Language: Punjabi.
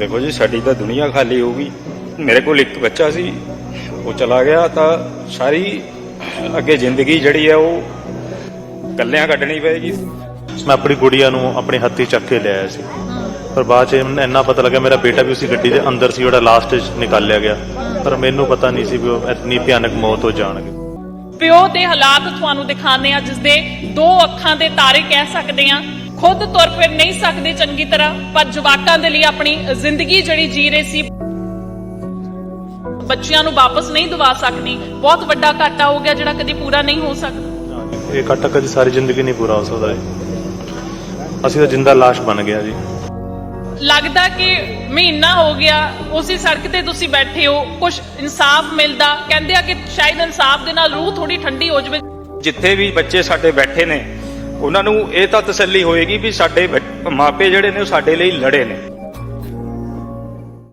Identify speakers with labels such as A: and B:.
A: ਦੇਖੋ ਜੀ ਸਾਡੀ ਤਾਂ ਦੁਨੀਆ ਖਾਲੀ ਹੋ ਗਈ। ਮੇਰੇ ਕੋਲ ਇੱਕ ਬੱਚਾ ਸੀ ਉਹ ਚਲਾ ਗਿਆ ਤਾਂ ਸਾਰੀ ਅੱਗੇ ਜ਼ਿੰਦਗੀ ਜਿਹੜੀ ਹੈ ਉਹ ਕੱਲਿਆਂ ਕੱਢਣੀ ਪਏਗੀ।
B: ਮੈਂ ਆਪਣੀ ਗੁੜੀਆ ਨੂੰ ਆਪਣੇ ਹੱਥੀ ਚੱਕ ਕੇ ਲਿਆਇਆ ਸੀ। ਪਰ ਬਾਅਦ ਚ ਮੈਨੂੰ ਇੰਨਾ ਪਤਾ ਲੱਗਾ ਮੇਰਾ ਬੇਟਾ ਵੀ ਉਸੇ ਗੱਡੀ ਦੇ ਅੰਦਰ ਸੀ ਜਿਹੜਾ ਲਾਸਟ ਵਿੱਚ ਨਿਕਾਲਿਆ ਗਿਆ। ਪਰ ਮੈਨੂੰ ਪਤਾ ਨਹੀਂ ਸੀ ਵੀ ਉਹ ਇੰਨੀ ਭਿਆਨਕ ਮੌਤ ਹੋ ਜਾਣਗੇ।
C: ਪਿਓ ਦੇ ਹਾਲਾਤ ਤੁਹਾਨੂੰ ਦਿਖਾਣੇ ਆ ਜਿਸ ਦੇ ਦੋ ਅੱਖਾਂ ਦੇ ਤਾਰੇ ਕਹਿ ਸਕਦੇ ਆ ਖੁਦ ਤੁਰ ਫਿਰ ਨਹੀਂ ਸਕਦੇ ਚੰਗੀ ਤਰ੍ਹਾਂ ਪਰ ਜਵਾਕਾਂ ਦੇ ਲਈ ਆਪਣੀ ਜ਼ਿੰਦਗੀ ਜਿਹੜੀ ਜੀ ਰਹੇ ਸੀ ਬੱਚਿਆਂ ਨੂੰ ਵਾਪਸ ਨਹੀਂ ਦਵਾ ਸਕਦੀ। ਬਹੁਤ ਵੱਡਾ ਘਾਟਾ ਹੋ ਗਿਆ ਜਿਹੜਾ ਕਦੀ ਪੂਰਾ ਨਹੀਂ ਹੋ ਸਕਦਾ।
B: ਇਹ ਘਟਾ ਕਦੀ ਸਾਰੀ ਜ਼ਿੰਦਗੀ ਨਹੀਂ ਪੂਰਾ ਹੋ ਸਕਦਾ ਅਸੀਂ ਤਾਂ ਜਿੰਦਾ ਲਾਸ਼ ਬਣ ਗਿਆ ਜੀ।
C: ਲੱਗਦਾ ਕਿ ਮਹੀਨਾ ਹੋ ਗਿਆ ਉਸੇ ਸੜਕ ਤੇ ਤੁਸੀਂ ਬੈਠੇ ਹੋ ਕੁਝ ਇਨਸਾਫ ਮਿਲਦਾ। ਕਹਿੰਦੇ ਆ ਕਿ ਸ਼ਾਇਦ ਇਨਸਾਫ ਦੇ ਨਾਲ ਰੂਹ ਥੋੜੀ ਠੰਡੀ ਹੋ ਜਾਵੇ।
A: ਜਿੱਥੇ ਵੀ ਬੱਚੇ ਸਾਡੇ ਬੈਠੇ ਨੇ ਉਹਨਾਂ ਨੂੰ ਇਹ ਤਾਂ ਤਸੱਲੀ ਹੋਏਗੀ ਵੀ ਸਾਡੇ ਮਾਪੇ ਜਿਹੜੇ ਨੇ ਉਹ ਸਾਡੇ ਲਈ ਲੜੇ ਨੇ।